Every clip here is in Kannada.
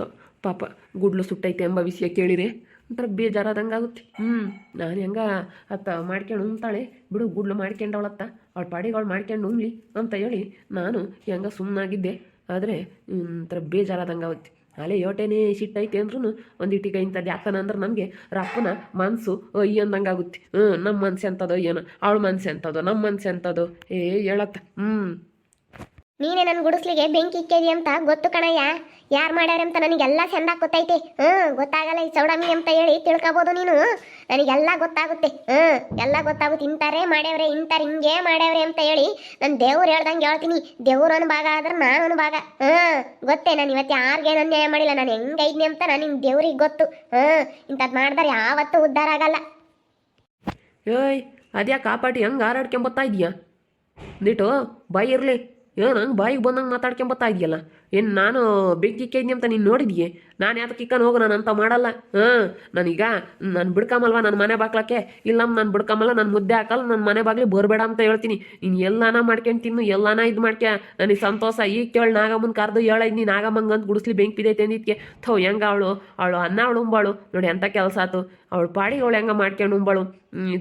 ತ ಪಾಪ ಗುಡ್ಲು ಸುಟ್ಟೈತೆ ಎಂಬ ವಿಷಯ ಕೇಳಿರಿ. ಒಂಥರ ಬೇಜಾರಾದಂಗೆ ಆಗುತ್ತೆ. ಹ್ಞೂ ನಾನು ಹೆಂಗ ಅತ್ತ ಮಾಡ್ಕೊಂಡು ಉಣ್ತಾಳೆ? ಬಿಡು ಗುಡ್ಲು ಮಾಡ್ಕೊಂಡವಳತ್ತ. ಅವಳ ಪಾಡಿಗೆ ಅವಳು ಮಾಡ್ಕೊಂಡು ಉಣ್ಲಿ ಅಂತ ಹೇಳಿ ನಾನು ಹೆಂಗ ಸುಮ್ಮನಾಗಿದ್ದೆ ಆದರೆ ಒಂಥರ ಬೇಜಾರಾದಂಗೆ ಆಗುತ್ತೆ. ಅಲೆ ಯೋಟೇನೇ ಸಿಟ್ಟೈತೆ ಅಂದ್ರೂ ಒಂದಿಟ್ಟಿಗೆ ಇಂಥದ್ದು ಯಾಕನ ಅಂದ್ರೆ ನಮಗೆ ರಪ್ಪನ ಮನಸ್ಸು ಅಯ್ಯ ಅಂದಂಗೆ ಆಗುತ್ತೆ. ಹ್ಞೂ ನಮ್ಮ ಮನಸ್ಸು ಎಂಥದೋ ಏನೋ ಅವಳ ಮನಸ್ಸು ಎಂಥದೋ ನಮ್ಮ ಮನಸ್ಸು ಎಂಥದೋ. ಏ ಹೇಳತ್ತ. ಹ್ಞೂ ನೀನೇ ನನ್ನ ಗುಡಿಸ್ಲಿಗೆ ಬೆಂಕಿ ಇಕ್ಕೇದಿ ಅಂತ ಗೊತ್ತು ಕಣಯ್ಯ? ಯಾರು ಮಾಡ್ಯಾರ ಅಂತ ನನಗೆಲ್ಲ ಚೆಂದ ಗೊತ್ತೈತಿ. ಹ್ಞೂ, ಗೊತ್ತಾಗಲ್ಲ ಈ ಚೌಡಮ್ಮಿ ಅಂತ ಹೇಳಿ ತಿಳ್ಕೊಬೋದು ನೀನು. ನನಗೆಲ್ಲ ಗೊತ್ತಾಗುತ್ತೆ. ಹ್ಞೂ, ಎಲ್ಲ ಗೊತ್ತಾಗುತ್ತೆ. ಇಂತಾರೆ ಮಾಡ್ಯಾವ್ರೆ ಇಂತಾರೆ ಹಿಂಗೆ ಮಾಡ್ಯಾವ್ರೆ ಅಂತ ಹೇಳಿ ನಾನು ದೇವ್ರು ಹೇಳ್ದಂಗೆ ಹೇಳ್ತೀನಿ. ದೇವ್ರು ಅನ್ನೋ ಭಾಗ ಆದ್ರೆ ನಾನು ಅನ್ನೋ ಭಾಗ ಹ್ಞೂ, ಗೊತ್ತೇ ನಾನು ಇವತ್ತು ಯಾರಿಗೇನು ಅನ್ಯಾಯ ಮಾಡಿಲ್ಲ. ನಾನು ಹೆಂಗೈದ್ನಿ ಅಂತ ನಾನು ನಿನ್ನ ದೇವ್ರಿಗೆ ಗೊತ್ತು. ಹ್ಞೂ ಇಂಥದ್ದು ಮಾಡಿದ್ರೆ ಯಾವತ್ತೂ ಉದ್ಧಾರ ಆಗಲ್ಲ. ಏಯ್ ಅದ್ಯಾ ಕಾಪಾಟಿ ಹಂಗೆ ಹಾರಾಡ್ಕೊಂಬತ್ತಾ ಇದೆಯಾ? ನೀಟು ಬಾಯಿ ಇರಲಿ. ಏನು ನಂಗೆ ಬಾಯಿಗೆ ಬಂದಂಗೆ ಮಾತಾಡ್ಕೊಂಬತ್ತಾ ಇದೆಯಲ್ಲ? ಏನು ನಾನು ಬೆಂಕಿ ಕೈದಿ ಅಂತ ನೀನು ನೋಡಿದ್ಯೆ? ನಾನು ಯಾತಕ್ಕೆ ಇಕ್ಕನ ಹೋಗು, ನಾನು ಅಂತ ಮಾಡಲ್ಲ. ಹಾಂ, ನಾನೀಗ ನಾನು ಬಿಡ್ಕಾಮಲ್ವಾ ನನ್ನ ಮನೆ ಬಾಗ್ಲಕ್ಕೆ. ಇಲ್ಲ ನಾನು ಬಿಡ್ಕಮಲ್ಲ ನಾನು ಮುದ್ದೆ ಹಾಕಲ್ಲ ನನ್ನ ಮನೆ ಬಾಗ್ಲಿ ಬರಬೇಡ ಅಂತ ಹೇಳ್ತೀನಿ. ನೀನು ಎಲ್ಲಾನ ಮಾಡ್ಕೊಂಡು ತಿನ್ನು, ಎಲ್ಲಾನ ಇದು ಮಾಡ್ಕ ನನಗೆ ಸಂತೋಷ. ಈಗ ಕೇಳಿ ನಾಗಮ್ಮನ ಕರೆದು ಹೇಳೈದ್ನಿ ನಾಗಮ್ಮಂಗೆ ಅಂತ ಗುಡಿಸ್ಲಿ ಬೆಂಕಿ ಬಿದ್ದೈತೆ ಅಂದಿದ್ಕೆ ಥೋ, ಹೆಂಗ ಅವಳು? ಅವಳು ಅನ್ನ ಅವಳು ಉಂಬಾಳು ನೋಡಿ ಎಂಥ ಕೆಲಸ ಆತು. ಅವಳು ಪಾಡಿ ಅವಳು ಹೆಂಗ ಮಾಡ್ಕೊಂಡು ಉಂಬಾಳು?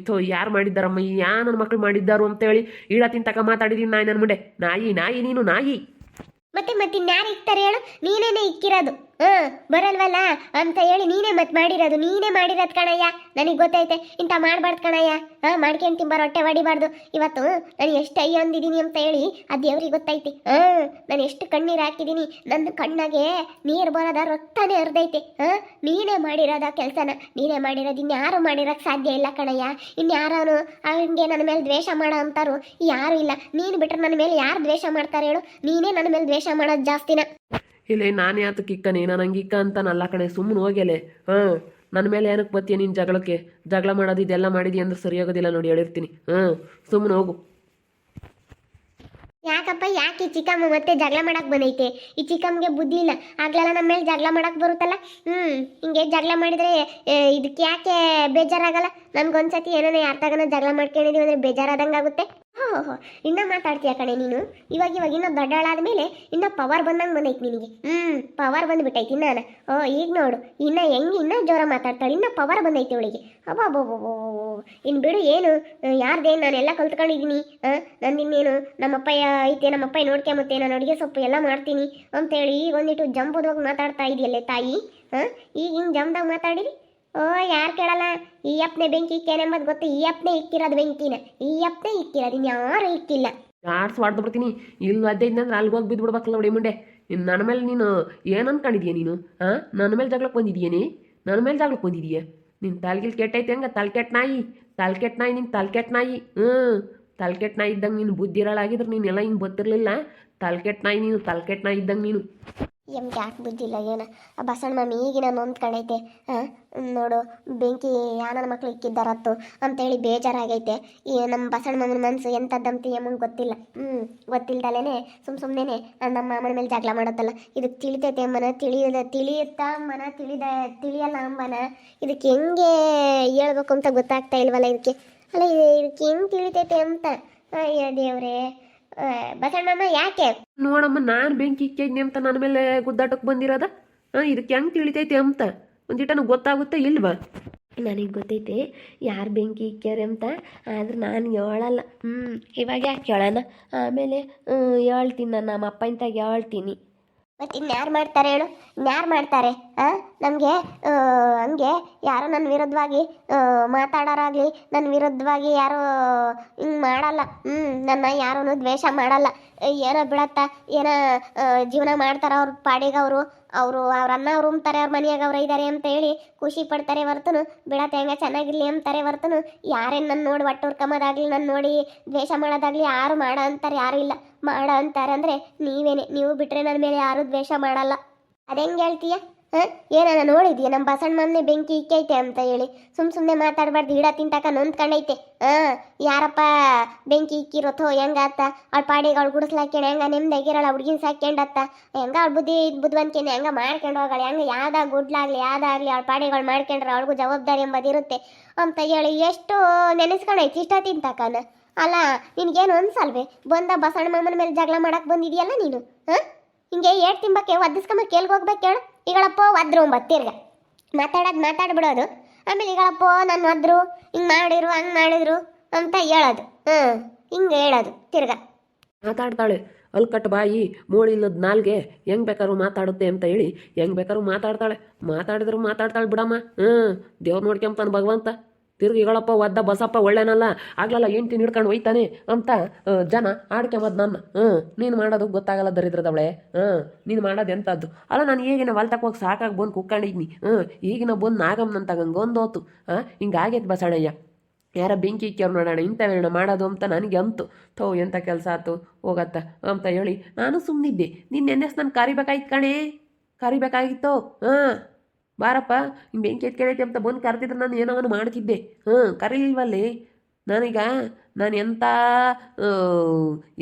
ಥೋ, ಯಾರು ಮಾಡಿದ್ದಾರಮ್ಮ? ಯಾ ನನ್ನ ಮಕ್ಳು ಮಾಡಿದ್ದಾರು ಅಂತೇಳಿ ಈಳ ತಿಂತಕ ಮಾತಾಡಿದೀನಿ ನಾಯಿ ನನ್ನ ಮುಂದೆ. ನಾಯಿ ನಾಯಿ ನೀನು, ನಾಯಿ. ಮತ್ತೆ ಇನ್ಯಾರು ಇಕ್ತಾರೆ ಹೇಳು ನೀನೇನೆ ಇಕ್ಕಿರೋದು. ಹ್ಮ್ ಬರಲ್ವಲ್ಲ? ಅಂತ ಹೇಳಿ ನೀನೇ ಮತ್ತೆ ಮಾಡಿರೋದು, ನೀನೇ ಮಾಡಿರೋದು ಕಣಯ್ಯ. ನನಗೆ ಗೊತ್ತೈತೆ, ಇಂಥ ಮಾಡಬಾರ್ದು ಕಣಯ್ಯ. ಹಾ ಮಾಡ್ಕೊಂಡು ತಿಂಬಾರ, ಹೊಟ್ಟೆ ಹೊಡಿಬಾರ್ದು ಇವತ್ತು ನಾನು ಎಷ್ಟು ಅಯ್ಯ ಅಂದಿದ್ದೀನಿ ಅಂತ ಹೇಳಿ ಆ ದೇವ್ರಿಗೆ ಗೊತ್ತೈತಿ. ಹಾಂ, ನಾನು ಎಷ್ಟು ಕಣ್ಣೀರು ಹಾಕಿದ್ದೀನಿ ನನ್ನ ಕಣ್ಣಾಗೆ ನೀರು ಬರೋದ ರಕ್ತನೇ ಹರಿದೈತೆ ಹಾ, ನೀನೇ ಮಾಡಿರೋದ ಕೆಲಸನ. ನೀನೇ ಮಾಡಿರೋದು ಇನ್ಯಾರು ಮಾಡಿರೋಕ್ಕೆ ಸಾಧ್ಯ ಇಲ್ಲ ಕಣಯ್ಯ. ಇನ್ಯಾರು ಹಂಗೆ ನನ್ನ ಮೇಲೆ ದ್ವೇಷ ಮಾಡೋ ಅಂತಾರು ಯಾರು ಇಲ್ಲ. ನೀನು ಬಿಟ್ರೆ ನನ್ನ ಮೇಲೆ ಯಾರು ದ್ವೇಷ ಮಾಡ್ತಾರೆ ಹೇಳು? ನೀನೇ ನನ್ನ ಮೇಲೆ ದ್ವೇಷ ಮಾಡೋದು ಜಾಸ್ತಿನ. ಇಲ್ಲೇ ನಾನು ಯಾತಕ್ಕೆ ನೀನು ನಾನು ಹಂಗೆ ಇಕ್ಕ ಅಂತ ನಲ್ಲ ಕಡೆ ಸುಮ್ಮನೆ ಹೋಗ್ಯಲೆ. ಹಾಂ ನನ್ನ ಮೇಲೆ ಏನಕ್ಕೆ ಬತ್ತೀಯ ನೀನು ಜಗಳಕ್ಕೆ? ಜಗಳ ಮಾಡೋದು ಇದೆಲ್ಲ ಮಾಡಿದಿ ಅಂದ್ರೆ ಸರಿಯಾಗೋದಿಲ್ಲ ನೋಡಿ ಹೇಳಿರ್ತೀನಿ. ಹಾಂ ಸುಮ್ಮನೆ ಹೋಗು. ಯಾಕಪ್ಪ, ಯಾಕೆ ಈ ಚಿಕ್ಕಮ್ಮ ಮತ್ತೆ ಜಗಳ ಮಾಡಕ್ ಬಂದೈತೆ? ಈ ಚಿಕ್ಕಮ್ಮಗೆ ಬುದ್ಧಿ ಇಲ್ಲ. ಆಗ್ಲೆಲ್ಲ ನಮ್ಮ ಮೇಲೆ ಜಗಳ ಮಾಡಕ್ ಬರುತ್ತಲ್ಲ? ಹ್ಮ್, ಹಿಂಗೆ ಜಗಳ ಮಾಡಿದ್ರೆ ಇದಕ್ಕೆ ಯಾಕೆ ಬೇಜಾರಾಗಲ್ಲ? ನನ್ಗೊಂದ್ಸತಿ ಏನೋ ಯಾರ ತಗನ ಜಗಳ ಮಾಡ್ಕೊಂಡಿದೀವಿ ಅಂದ್ರೆ ಬೇಜಾರಾದಂಗೆ ಆಗುತ್ತೆ ಹೋ ಹೋ ಇನ್ನ ಮಾತಾಡ್ತೀಯ ಕಣೆ ನೀನು? ಇವಾಗ ಇವಾಗ ಇನ್ನೂ ದೊಡ್ಡಳಾದ ಮೇಲೆ ಇನ್ನ ಪವರ್ ಬಂದಂಗೆ ಬಂದೈತಿ ನಿನಗೆ. ಹ್ಮ್ ಪವರ್ ಬಂದ್ಬಿಟ್ಟೈತಿ ಇನ್ನ ಓ, ಈಗ ನೋಡು, ಇನ್ನ ಹೆಂಗೆ ಇನ್ನ ಜೋರ ಮಾತಾಡ್ತಾಳೆ, ಇನ್ನ ಪವರ್ ಬಂದೈತಿ ಅವಳಿಗೆ. ಅಬ್ಬಬ್ಬಬ್ಬಬ್ಬ ಇನ್ನು ಬಿಡು, ಏನು? ಯಾರ್ದೇನು ನಾನೆಲ್ಲ ಕಲ್ತ್ಕೊಂಡಿದ್ದೀನಿ ನಾನು ಇನ್ನೇನು, ನಮ್ಮಪ್ಪ ಐತೆ, ನಮ್ಮಪ್ಪ ನೋಡ್ಕೊಂಬತ್ತೆ ನಾನು ಅಡುಗೆ ಸೊಪ್ಪು ಎಲ್ಲ ಮಾಡ್ತೀನಿ. ಅಂತೇಳಿ ಈಗ ಒಂದಿಟ್ಟು ಜಂಬುದೋಗಿ ಮಾತಾಡ್ತಾ ಇದೆಯಲ್ಲೇ ತಾಯಿ? ಹಾಂ ಈಗ ಹಿಂಗೆ ಜಂಪ್ದಾಗ ಮಾತಾಡಿರಿ ಓ, ಯಾರು ಕೇಳಲ್ಲ? ಈ ಅಪ್ಪನೆ ಬೆಂಕಿ ಇಕ್ಕೇನೆಂಬುದು ಗೊತ್ತು? ಈ ಅಪ್ಪನೆ ಇಕ್ಕಿರೋದು ಬೆಂಕಿನ. ಈ ಅಪ್ಪನೆ ಇಕ್ಕಿರೋದು ಇನ್ಯಾರು ಇಕ್ಕಿಲ್ಲ. ಆಡ್ಸ್ ಹೊಡೆದು ಬಿಡ್ತೀನಿ? ಇಲ್ಲಿ ಅದ್ದೈದ್ನಂದ್ರೆ ಅಲ್ಲಿಗೆ ಹೋಗಿ ಬಿದ್ದು ಬಿಡ್ಬೇಕಲ್ಲ ನೋಡಿ ಮುಂಡೆ ನನ್ನ ಮೇಲೆ ನೀನು ಏನು ಅನ್ಕೊಂಡಿದ್ಯಾ ನೀನು? ಹಾಂ ನನ್ನ ಮೇಲೆ ಜಗಳಕ್ಕೆ ಬಂದಿದ್ಯೇನಿ? ನನ್ನ ಮೇಲೆ ಜಗಳಕ್ಕೆ ಬಂದಿದೀಯ? ನಿನ್ನ ತಲೆಗಿಲ್ ಕೆಟ್ಟೈತೆ ಹಂಗ? ತಲೆಕೆಟ್ ನಾಯಿ. ತಲೆಕೆಟ್ ನಾಯಿ ನಿನ್ನ ತಲೆಕೆಟ್ ನಾಯಿ. ಹ್ಞೂ. ತಲೆಕೆಟ್ ನಾಯಿ ಇದ್ದಂಗೆ ನೀನು ಬುದ್ಧಿರಾಳಾಗಿದ್ರೆ ನೀನೆಲ್ಲ ಹಿಂಗೆ ಗೊತ್ತಿರಲಿಲ್ಲ ತಲೆಕೆಟ್ ನಾಯಿ ನೀನು ತಲೆಕೆಟ್ ನಾಯಿ ಇದ್ದಂಗೆ ನೀನು. ಎಮ್ಗೆ ಯಾಕೆ ಬುದ್ಧಿಲ್ಲ, ಏನ? ಆ ಬಸಣ್ಣ ಮಮ್ಮಿ ಈಗಿನ ನೊಂದ್ಕೊಂಡೈತೆ ನೋಡು, ಬೆಂಕಿ ಯಾನ ಮಕ್ಳು ಇಕ್ಕಿದ್ದಾರತ್ತು ಅಂತೇಳಿ ಬೇಜಾರಾಗೈತೆ. ಈ ನಮ್ಮ ಬಸಣ್ಣ ಮಮ್ಮನ ಮನಸ್ಸು ಎಂಥದ್ದಂತ ಎಮ್ಮಂಗೆ ಗೊತ್ತಿಲ್ಲ. ಹ್ಞೂ ಗೊತ್ತಿಲ್ದಲೇ ಸುಮ್ ಸುಮ್ಮನೆ ನಮ್ಮ ಮಾಮನ ಮೇಲೆ ಜಗಳ ಮಾಡತ್ತಲ್ಲ. ಇದಕ್ಕೆ ತಿಳಿತೈತೆ ಅಮ್ಮನ? ತಿಳಿಯದ, ತಿಳಿಯುತ್ತಾ ಅಮ್ಮನ? ತಿಳಿದ, ತಿಳಿಯಲ್ಲ ಅಮ್ಮನ ಇದಕ್ಕೆ ಹೆಂಗೆ ಹೇಳ್ಬೇಕು ಅಂತ ಗೊತ್ತಾಗ್ತಾ ಇಲ್ವಲ್ಲ ಇದಕ್ಕೆ? ಅಲ್ಲ ಇದು- ಇದಕ್ಕೆ ಹೆಂಗೆ ತಿಳಿತೈತೆ ಅಂತ? ಅಯ್ಯ ದೇವ್ರೇ. ಆ, ಬಸಣ್ಣ ಮಾಮ ಯಾಕೆ? ನೋಡಮ್ಮ ನಾನು ಬೆಂಕಿ ಇಕ್ಕಿದ್ನಿ ಅಂತ ನನ್ನ ಮೇಲೆ ಗುದ್ದಾಟಕ್ಕೆ ಬಂದಿರೋದ? ಇದಕ್ಕೆ ಹೆಂಗೆ ತಿಳಿತೈತೆ ಅಂತ? ಒಂದಿಟ ಗೊತ್ತಾಗುತ್ತೆ ಇಲ್ವಾ? ನನಗೆ ಗೊತ್ತೈತೆ ಯಾರು ಬೆಂಕಿ ಇಕ್ಕ್ಯಾರೆ ಅಂತ ಆದ್ರೆ ನಾನು ಹೇಳಲ್ಲ ಹ್ಞೂ ಇವಾಗ ಯಾಕೆ ಹೇಳೋಣ ಆಮೇಲೆ ಹ್ಮ್, ಹೇಳ್ತೀನಿ ನಾನು ನಮ್ಮ ಅಪ್ಪ ಇಂತಾಗ ಹೇಳ್ತೀನಿ. ಮತ್ತೆ ಇನ್ಯಾರು ಮಾಡ್ತಾರೆ ಹೇಳು? ಇನ್ಯಾರು ಮಾಡ್ತಾರೆ? ಆ? ನಮಗೆ ಹಂಗೆ ಯಾರು ನನ್ನ ವಿರುದ್ಧವಾಗಿ ಮಾತಾಡೋರಾಗಲಿ ನನ್ನ ವಿರುದ್ಧವಾಗಿ ಯಾರು, ಹಿಂಗೆ ಮಾಡಲ್ಲ. ಹ್ಞೂ ನನ್ನ ಯಾರೂ ದ್ವೇಷ ಮಾಡಲ್ಲ. ಏನೋ ಬಿಡತ್ತ, ಏನೋ ಜೀವನ ಮಾಡ್ತಾರ ಅವ್ರ ಪಾಡಿಗೆ ಅವರು. ಅವರು ಅವ್ರ ಅನ್ನ ಅವ್ರು ಉಂಬ್ತಾರೆ ಅವ್ರ ಮನೆಯಾಗ ಅವ್ರು ಇದ್ದಾರೆ ಅಂತ ಹೇಳಿ ಖುಷಿ ಪಡ್ತಾರೆ ಹೊರ್ತನು ಬಿಡತ್ತೆ ಹೆಂಗ ಚೆನ್ನಾಗಿರ್ಲಿ ಅಂತಾರೆ ಹೊರ್ತನು, ಯಾರೇನು ನನ್ನ ನೋಡಿ ಒಟ್ಟು ಹುರ್ಕೊಂಬೋದಾಗ್ಲಿ ನನ್ನ ನೋಡಿ ದ್ವೇಷ ಮಾಡೋದಾಗ್ಲಿ ಯಾರು ಮಾಡ ಅಂತಾರೆ, ಯಾರು ಇಲ್ಲ, ಮಾಡ ಅಂತಾರೆ ಅಂದರೆ ನೀವೇನೆ, ನೀವು ಬಿಟ್ರೆ ನನ್ನ ಮೇಲೆ ಯಾರೂ ದ್ವೇಷ ಮಾಡಲ್ಲ. ಅದೆಂಗೆ ಹೇಳ್ತೀಯ? ಹಾಂ? ಏನಾನ ನೋಡಿದ್ಯಾ? ನಮ್ಮ ಬಸಣ್ಣ ಮನೆ ಬೆಂಕಿ ಇಕ್ಕೈತೆ ಅಂತ ಹೇಳಿ. ಸುಮ್ಮ ಸುಮ್ಮನೆ ಮಾತಾಡಬಾರ್ದು. ಹಿಡ ತಿಂತಾಕ ನೊಂದ್ಕೊಂಡೈತೆ. ಹಾ? ಯಾರಪ್ಪ ಬೆಂಕಿ ಇಕ್ಕಿರೋಥೋ ಹೆಂಗಾತ? ಅವ್ಳ ಪಾಡಿಗೆ ಅವ್ಳು ಹೆಂಗ ನೆಮ್ಮದಿಗಿರಲ್ಲ ಹುಡ್ಗಿನ ಸಾಕ್ಯಂಡತ್ತ ಹೆಂಗ ಅವ್ಳ ಬುದ್ಧಿ ಬುದ್ಧಿವಂತಿಕೆನೆ? ಹೆಂಗ ಮಾಡ್ಕೊಂಡು ಹೋಗಳ? ಹೆಂಗ ಯಾವ್ದಾಗ ಗುಡ್ಲಾಗ್ಲಿ, ಯಾವ್ದಾಗ್ಲಿ ಅವ್ಳ ಪಾಡಿಗಳು ಮಾಡ್ಕೊಂಡ್ರೆ ಅವ್ಳಿಗೂ ಜವಾಬ್ದಾರಿ ಎಂಬುದಿರುತ್ತೆ ಅಂತ ಹೇಳಿ ಎಷ್ಟು ನೆನೆಸ್ಕೊಂಡೈತಿ ಇಷ್ಟ ತಿಂತಾಕನ ಅಲ್ಲ, ನಿನ್ಗೇನು ಅನ್ಸಲ್ವೇ ಬಂದ ಬಸಣ್ಣ ಮಾಮನ ಮೇಲೆ ಜಗಳ ಮಾಡಕ್ ಬಂದಿದ್ಯಲ್ಲ ನೀನು? ಹಾಂ? ಹಿಂಗೆ ಏಟ್ ತಿಂಬಕ್ಕೆ ಒದ್ದಿಸ್ಕೊಂಬ ಕೇಳ್ಗೆ ಹೋಗ್ಬೇಕು ಹೇಳು ಈಗಳಪ್ಪ ಒದ್ರು ಬತ್ತಿರ್ಗ ಮಾತಾಡೋದು ಮಾತಾಡ್ಬಿಡೋದು ಆಮೇಲೆ ಈಗಳಪ್ಪ ನಾನು ಒದ್ರು, ಹಿಂಗೆ ಮಾಡಿರು ಹಂಗೆ ಮಾಡಿದ್ರು ಅಂತ ಹೇಳೋದು. ಹ್ಞೂ ಹಿಂಗೆ ಹೇಳೋದು ತಿರ್ಗ. ಮಾತಾಡ್ತಾಳೆ. ಅಲ್ಕಟ್ ಬಾಯಿ, ಮೂಳಿಲ್ಲದ ನಾಲ್ಗೆ ಹೆಂಗ್ ಬೇಕಾದ್ರೂ ಮಾತಾಡುತ್ತೆ ಅಂತ ಹೇಳಿ ಹೆಂಗ್ ಬೇಕಾದ್ರೂ ಮಾತಾಡ್ತಾಳೆ. ಮಾತಾಡಿದ್ರು ಮಾತಾಡ್ತಾಳೆ ಬಿಡಮ್ಮ. ಹ್ಞೂ ದೇವ್ರು ನೋಡ್ಕೊಂತಾನೆ ಭಗವಂತ. ತಿರ್ಗಿ ಹೇಳಪ್ಪ ಒದ್ದ ಬಸಪ್ಪ ಒಳ್ಳೆನಲ್ಲ, ಆಗ್ಲಲ್ಲ ಹೆಂಡ್ತಿ ಹಿಡ್ಕೊಂಡು ಹೋಯ್ತಾನೆ ಅಂತ ಜನ ಆಡ್ಕೊಂಬದ್ ನನ್ನ, ಹ್ಞೂ, ನೀನು ಮಾಡೋದು ಗೊತ್ತಾಗಲ್ಲ ದರಿದ್ರದವಳೆ, ಹ್ಞೂ, ನೀನು ಮಾಡೋದು ಎಂಥದ್ದು ಅಲ್ಲ, ನಾನು ಈಗಿನ ಹೊಲ್ತಕ್ಕೆ ಹೋಗಿ ಸಾಕಾಗಿ ಬಂದು ಕುಕ್ಕಂಡಿದ್ನಿ, ಹ್ಞೂ, ಈಗಿನ ಬಂದು ನಾಗಮ್ಮನಂತ ಹಂಗೊಂದೋತು ಹಾಂ ಹಿಂಗಾಗೈತೆ ಬಸಣ್ಣಯ್ಯ ಯಾರ ಬೆಂಕಿ ಇಕ್ಕ್ಯವ್ರು ನೋಡೋಣ ಇಂಥವೇಣ ಮಾಡೋದು ಅಂತ ನನಗೆ ಅಂತು, ಥೋ ಎಂಥ ಕೆಲಸ ಆಯ್ತು ಹೋಗತ್ತ, ಅಂತ ಹೇಳಿ, ನಾನು ಸುಮ್ಮನಿದ್ದೆ ನಿನ್ನ ನೆನ್ನೆಸ್ ನಾನು ಕರಿಬೇಕಾಯ್ತು ಕಣೇ, ಕರಿಬೇಕಾಗಿತ್ತು ಹಾಂ ಬಾರಪ್ಪ ಹಿಂಗೆ ಬೆಂಕಿ ಎತ್ಕೊಂಡೈತೆ ಅಂತ ಬಂದು ಕರೆದಿದ್ರೆ ನಾನು ಏನೋವನ್ನು ಮಾಡ್ತಿದ್ದೆ. ಹಾಂ ಕರೀಲಿಲ್ವಲ್ಲಿ ನಾನೀಗ ನಾನು ಎಂಥ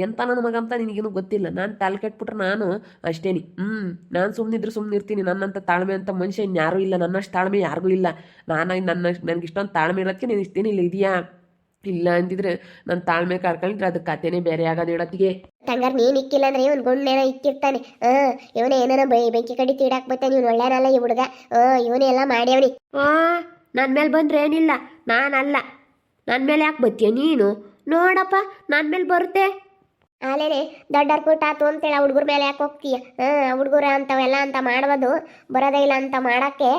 ಎಂಥ ನನ್ನ ಮಗ ಅಂತ ನಿನಗೇನು ಗೊತ್ತಿಲ್ಲ. ನಾನು ತಲೆ ಕೆಟ್ಬಿಟ್ರೆ ನಾನು ಅಷ್ಟೇನಿ. ಹ್ಞೂ ನಾನು ಸುಮ್ಮನಿದ್ರೆ ಸುಮ್ಮನಿರ್ತೀನಿ ನನ್ನಂಥ ತಾಳ್ಮೆ ಅಂತ ಮನುಷ್ಯ ಇನ್ಯಾರೂ ಇಲ್ಲ. ನನ್ನಷ್ಟು ತಾಳ್ಮೆ ಯಾರಿಗೂ ಇಲ್ಲ. ನಾನು ನನ್ನ ನನಗೆ ಇಷ್ಟೊಂದು ತಾಳ್ಮೆ ಇರೋದಕ್ಕೆ ನೀನು ಇಷ್ಟೇನಿಲ್ಲ, ಇದೆಯಾ? ಇಲ್ಲ ಅಂದಿದ್ರೆ ನನ್ನ ತಾಳ್ಮೆ ಕರ್ಕೊಂಡಿದ್ರೆ ಅದ್ ಕತೆನೇ ಬೇರೆ ಆಗೋದು ಹೇಳತ್ತಿಗೆ ತಂಗಾರ ನೀನ್ ಇಕ್ಕಿಲ್ಲ ಅಂದ್ರೆ ಇವನ್ ಗುಂಡೇನೋ ಇಕ್ಕಿರ್ತಾನೆ. ಆ ಇವನ ಏನಾರ ಬೈ ಬೆಂಕಿ ಕಡಿ ತೀಡಾಕ್ ಬರ್ತಾನೆ ಇವನು ಒಳ್ಳೆನಲ್ಲ ಈ ಹುಡುಗ. ಆ ಇವನೇ ಎಲ್ಲ ಮಾಡ್ಯವನಿ. ಆ ನನ್ನ ಮೇಲೆ ಬಂದ್ರೆ ಏನಿಲ್ಲ ನಾನಲ್ಲ. ನನ್ನ ಮೇಲೆ ಯಾಕೆ ಬತ್ತೀಯ ನೀನು? ನೋಡಪ್ಪ ನನ್ನ ಮೇಲೆ ಬರುತ್ತೆ. ಆಲೇನೆ ದೊಡ್ಡರ್ ಕೂಟ ಆತು ಅಂತೇಳಿ ಆ ಹುಡುಗರ ಮೇಲೆ ಯಾಕೆ ಹೋಗ್ತೀಯ? ಹಾಂ ಹುಡುಗರ ಅಂತವೆಲ್ಲ ಅಂತ ಮಾಡ್ಬೋದು ಬರೋದೇ ಇಲ್ಲ ಅಂತ ಮಾಡೋಕ್ಕೆ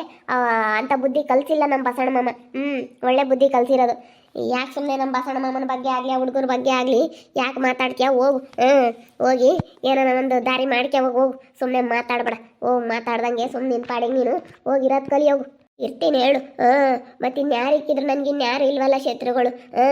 ಅಂತ ಬುದ್ಧಿ ಕಲ್ಸಿಲ್ಲ ನಮ್ಮ ಬಸಣ್ಣ ಮಾಮ. ಹ್ಮ್ ಒಳ್ಳೆ ಬುದ್ಧಿ ಕಲ್ಸಿರೋದು. ಯಾಕೆ ಸುಮ್ಮನೆ ನಮ್ಮ ಬಸಣ್ಣ ಮಾಮನ ಬಗ್ಗೆ ಆಗಲಿ ಹುಡುಗರ ಬಗ್ಗೆ ಆಗಲಿ, ಯಾಕೆ ಮಾತಾಡ್ತೀಯ? ಹೋಗು ಹ್ಞೂ ಹೋಗಿ, ಏನೋ ಒಂದು ದಾರಿ ಮಾಡ್ಕೆ ಹೋಗು ಹೋಗು ಸುಮ್ಮನೆ ಮಾತಾಡ್ಬೇಡ. ಹೋಗಿ, ಮಾತಾಡ್ದಂಗೆ ಸುಮ್ಮನೆ ನಿನ್ನ ಪಾಡಿಗೆ ನೀನು ಹೋಗಿರೋದು ಕಲಿ ಹೋಗು. ಇರ್ತೀನಿ ಹೇಳು. ಹಾ ಮತ್ತೆ ಇನ್ಯಾರು ಇಕ್ಕಿದ್ರು ನನಗೆ ಇನ್ಯಾರು ಇಲ್ವಲ್ಲ ಶತ್ರುಗಳು. ಹಾ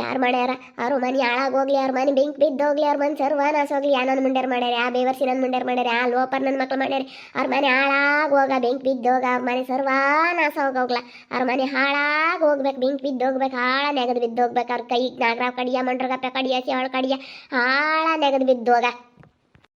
ಯಾರು ಮಾಡ್ಯಾರ? ಅವ್ರ ಮನೆ ಹಾಳಾಗೋಗ್ಲಿ ಅವ್ರ ಮನೆ ಬೆಂಕಿ ಬಿದ್ದೋಗ್ಲಿ ಅವ್ರ ಮನೆ ಸರ್ವನಾಶ ಹೋಗ್ಲಿ ನನ್ನ ಮುಂಡ್ಯಾರ ಮಾಡ್ಯಾರ? ಆ ಬೇವರ್ಸಿ ನನ್ನ ಮುಂಡ್ಯಾರ ಮಾಡ್ಯಾರ? ಆ ಲೋಪರ್ ನನ್ನ ಮಕ್ಳು ಮಾಡ್ಯಾರ? ಅವ್ರ ಮನೆ ಹಾಳಾಗ್ ಹೋಗ, ಬೆಂಕಿ ಬಿದ್ದೋಗ ಅವ್ರ ಮನೆ ಸರ್ವನಾಶ ಹೋಗೋಗ್ಲ ಅವ್ರ ಮನೆ ಹಾಳಾಗಿ ಹೋಗ್ಬೇಕು, ಬೆಂಕಿ ಬಿದ್ದೋಗ್ಬೇಕು ಹಾಳ ನೆಗದು ಬಿದ್ದೋಗ್ಬೇಕು ಅವ್ರ ಕೈ ನಾಗರ ಕಡಿಯ, ಮಂಡ್ರಗಪ್ಪ ಕಡಿಯ ಸೇವಳ ಕಡಿಯ, ಹಾಳ ನೆಗದು ಬಿದ್ದೋಗ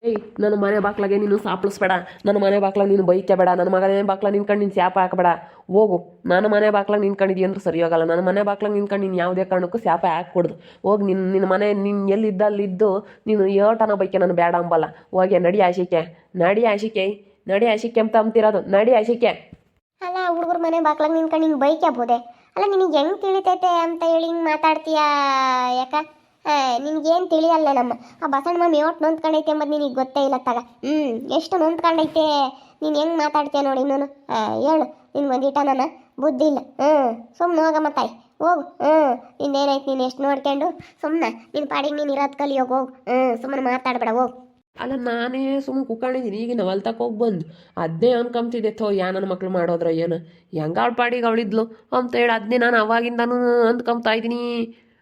ಏಯ್, ನನ್ನ ಮನೆ ಬಾಕ್ಲಾಗೆ ನೀನು ಸಾಪ್ಲಿಸ್ಬೇಡ. ನನ್ನ ಮನೆ ಬಾಕ್ಲ ನೀನು ಬೈಕಬೇಡ ನನ್ನ ಮಗನೇ ಬಾಕ್ಲ ನಿನ್ಕಂಡು ನೀನು ಸ್ಯಾಪ ಹಾಕಬೇಡ. ಹೋಗು. ನನ್ನ ಮನೆ ಬಾಕ್ಲಾಗ ನಿನ್ಕೊಂಡಿದ್ದಿ ಅಂದ್ರೆ ಸರಿ ಹೋಗಲ್ಲ. ನನ್ನ ಮನೆ ಬಾಕ್ಲಾಗ ನಿಂತ್ಕೊಂಡು ನೀನು ಯಾವುದೇ ಕಾರಣಕ್ಕೂ ಸ್ಯಾಪ ಹಾಕ್ಕೊಡ್ದು ಹೋಗಿ ನಿನ್ನ ನಿನ್ನ ಮನೆ ನಿನ್ನ ಎಲ್ಲಿದ್ದ ಅಲ್ಲಿದ್ದು ನೀನು ಏಟನ ಬೈಕೆ ನಾನು ಬೇಡ ಅಂಬಲ್ಲ. ಹೋಗಿ ನಡಿ ಆಶಿಕೆ ನಡಿ ಆಶಿಕೆ ನಡಿ ಆಶಿಕೆ ಅಂತ ಅಂತಿರೋದು ನಡಿ ಆಶಿಕೆ ಅಲ್ಲ ಹುಡುಗರ ಮನೆ ಬಾಕ್ಲಾಗ ನಿನ್ಕೊಂಡು ಹಿಂಗೆ ಬೈಕ್ ಅಲ್ಲ, ನಿನಗೆ ಹೆಂಗೆ ತಿಳಿತೈತೆ ಅಂತ ಹೇಳಿ ಹಿಂಗೆ ಮಾತಾಡ್ತೀಯಾ ಯಾಕ? ನಿನ್ಗೇನು ತಿಳಿಯಲ್ಲ ನಮ್ಮ. ಆ ಬಸಣ್ಣ ಮಮ್ಮಿ ಒಟ್ಟು ನೊಂದ್ಕೊಂಡೈತೆ ಎಂಬುದು ನಿನಗೆ ಗೊತ್ತೇ ಇಲ್ಲ ತಗ. ಹ್ಞೂ ಎಷ್ಟು ನೊಂದ್ಕೊಂಡೈತೆ? ನೀನು ಹೆಂಗೆ ಮಾತಾಡ್ತೀಯ ನೋಡಿ ಇನ್ನೂ ಹೇಳು. ನಿನ್ಗೆ ಒಂದಿಟ ನಾನು ಬುದ್ಧಿ ಇಲ್ಲ. ಹ್ಞೂ ಸುಮ್ಮನೆ ಹೋಗಮ್ಮ ತಾಯಿ. ಹೋಗು. ಹ್ಞೂ ಇನ್ನೇನಾಯ್ತು ನೀನು ಎಷ್ಟು ನೋಡ್ಕೊಂಡು? ಸುಮ್ಮನೆ ನಿನ್ನ ಪಾಡಿಗೆ ನೀನು ಇರೋದು ಕಲಿಯೋಗಿ ಹೋಗು. ಹ್ಞೂ ಸುಮ್ಮನೆ ಮಾತಾಡಬೇಡ, ಹೋಗು. ಅಲ್ಲ, ನಾನೇ ಸುಮ್ಮನೆ ಕುಕ್ಕೊಂಡಿದ್ದೀನಿ ಈಗ ಹೊಲ್ತಕ್ಕೆ ಹೋಗಿ ಬಂದು. ಅದೇ ಅನ್ಕೊಂತಿದ್ದೆ ಥೋ, ಯಾ ನನ್ನ ಮಕ್ಳು ಮಾಡೋದ್ರ ಏನು. ಹೆಂಗ ಅವಳ ಪಾಡಿಗೆ ಅವಳಿದ್ಲು? ಅಂತ ಹೇಳಿ ಅದನ್ನೇ ನಾನು ಅವಾಗಿಂದನೂ ಅಂದ್ಕೊಂತಾ ಇದ್ದೀನಿ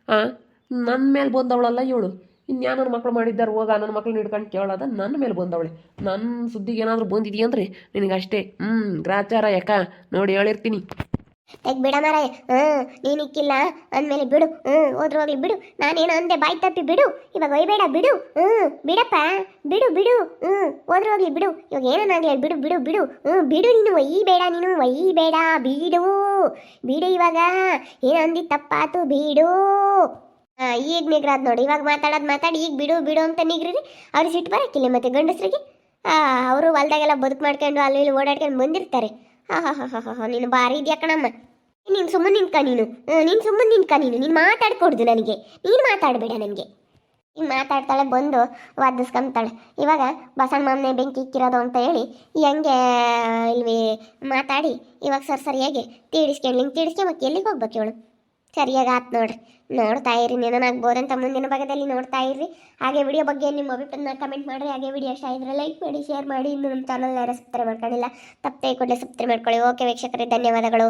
ಹಾಂ ನನ್ನ ಮೇಲೆ ಬಂದವಳಲ್ಲ ಇವಳು. ಇನ್ಯಾ ನನ್ನ ಮಕ್ಕಳು ಮಾಡಿದ್ದಾರೆ ಹೋಗ ನನ್ನ ಮಕ್ಳನ್ನ ಹಿಡ್ಕೊಂಡು ಕೇಳೋದ ನನ್ನ ಮೇಲೆ ಬಂದವಳೆ. ನನ್ನ ಸುದ್ದಿಗೆ ಏನಾದರೂ ಬಂದಿದೆಯಂದ್ರೆ ನಿನಗೆ ಅಷ್ಟೇ ಹ್ಞೂ ಗ್ರಾಚಾರ ಯಾಕ? ನೋಡಿ ಹೇಳಿರ್ತೀನಿ. ತೆಗ್ ಬಿಡ ಮಾರಾಯ. ಹ್ಞೂ ನೀನಿಕ್ಕಿಲ್ಲ. ಅಂದಮೇಲೆ ಬಿಡು. ಹ್ಞೂ ಹೋದ್ರು ಹೋಗ್ಲಿ, ಬಿಡು. ನಾನೇನು ಅಂದೆ ಬಾಯಿ ತಪ್ಪಿ ಬಿಡು. ಇವಾಗ ಒಯ್ಬೇಡ, ಬಿಡು. ಹ್ಞೂ ಬಿಡಪ್ಪ. ಬಿಡು ಬಿಡು. ಹ್ಞೂ ಹೋದ್ರೆ ಹೋಗ್ಲಿ, ಬಿಡು. ಇವಾಗ ಏನಾಗಲಿ ಬಿಡು ಬಿಡು ಬಿಡು. ಹ್ಞೂ ಬಿಡು ನೀನು ಒಯ್ಯಬೇಡ ನೀನು ಒಯ್ಯಬೇಡ ಬಿಡು. ಬಿಡು ಇವಾಗ. ಏನು ಅಂದಿ ತಪ್ಪಾತು, ಬಿಡು. ಈಗ ನಿಗ್ರಾದ್ ನೋಡಿ, ಇವಾಗ ಮಾತಾಡೋದು ಮಾತಾಡಿ, ಈಗ ಬಿಡು ಬಿಡು ಅಂತ ನಿಗ್ರಿ ಅವ್ರಿಗೆ ಸಿಟ್ಟು ಬರೋಕ್ಕಿಲ್ಲ ಮತ್ತೆ ಗಂಡಸ್ರಿಗೆ. ಅವರು ಹೊಲ್ದಾಗೆಲ್ಲ ಬದುಕು ಮಾಡ್ಕೊಂಡು ಅಲ್ಲಿ ಇಲ್ಲಿ ಓಡಾಡ್ಕೊಂಡು ಬಂದಿರ್ತಾರೆ. ನೀನು ಭಾರಿ ಇದೆಯಾ ಕಣಮ್ಮ. ನೀನು ಸುಮ್ಮನೆ ನಿಂತ್ಕ ನೀನು. ನೀನು ಸುಮ್ಮನೆ ನಿಂತ್ಕ ನೀನು. ನೀನು ಮಾತಾಡ್ಕೊಡ್ದು ನನಗೆ. ನೀನು ಮಾತಾಡಬೇಡ ನನಗೆ. ಈಗ ಮಾತಾಡ್ತಾಳೆ, ಬಂದು ವಾದಿಸ್ಕೊಂತಾಳೆ. ಇವಾಗ ಬಸಣ್ಣ ಮಾಮನೆ ಬೆಂಕಿ ಇಕ್ಕಿರೋದು ಅಂತ ಹೇಳಿ ಹೆಂಗೆ ಇಲ್ವಿ ಮಾತಾಡಿ. ಇವಾಗ ಸರ್ ಸರಿಯಾಗಿ ತೀಡಿಸ್ಕೊಂಡು, ಹಿಂಗೆ ತೀಡಿಸ್ಕೊಂಬಕ್ಕೆ ಎಲ್ಲಿಗೆ ಹೋಗ್ಬೇಕು ಇವಳು? ಸರಿಯಾಗಿ ಆತ್ ನೋಡ್ರಿ. ನೋಡ್ತಾ ಇರಿ ಅಂತ ಮುಂದಿನ ಭಾಗದಲ್ಲಿ ನೋಡ್ತಾ ಇರ್ರಿ ಹಾಗೆ ವಿಡಿಯೋ ಬಗ್ಗೆ ನಿಮ್ಮ ಅಭಿಪ್ರಾಯನ ಕಮೆಂಟ್ ಮಾಡಿರಿ. ಹಾಗೆ ವಿಡಿಯೋ ಇಷ್ಟ ಇದ್ರೆ ಲೈಕ್ ಮಾಡಿ ಶೇರ್ ಮಾಡಿ. ಇನ್ನು ನಮ್ಮ ಚಾನಲ್ ಯಾರು ಸಬ್ಸ್ಕ್ರೈಬ್ ಮಾಡ್ಕೊಂಡಿಲ್ಲ, ತಪ್ಪೇ ಕೂಡಲೇ ಸಬ್ಸ್ಕ್ರೈಬ್ ಮಾಡ್ಕೊಳ್ಳಿ. ಓಕೆ ವೀಕ್ಷಕರೇ, ಧನ್ಯವಾದಗಳು.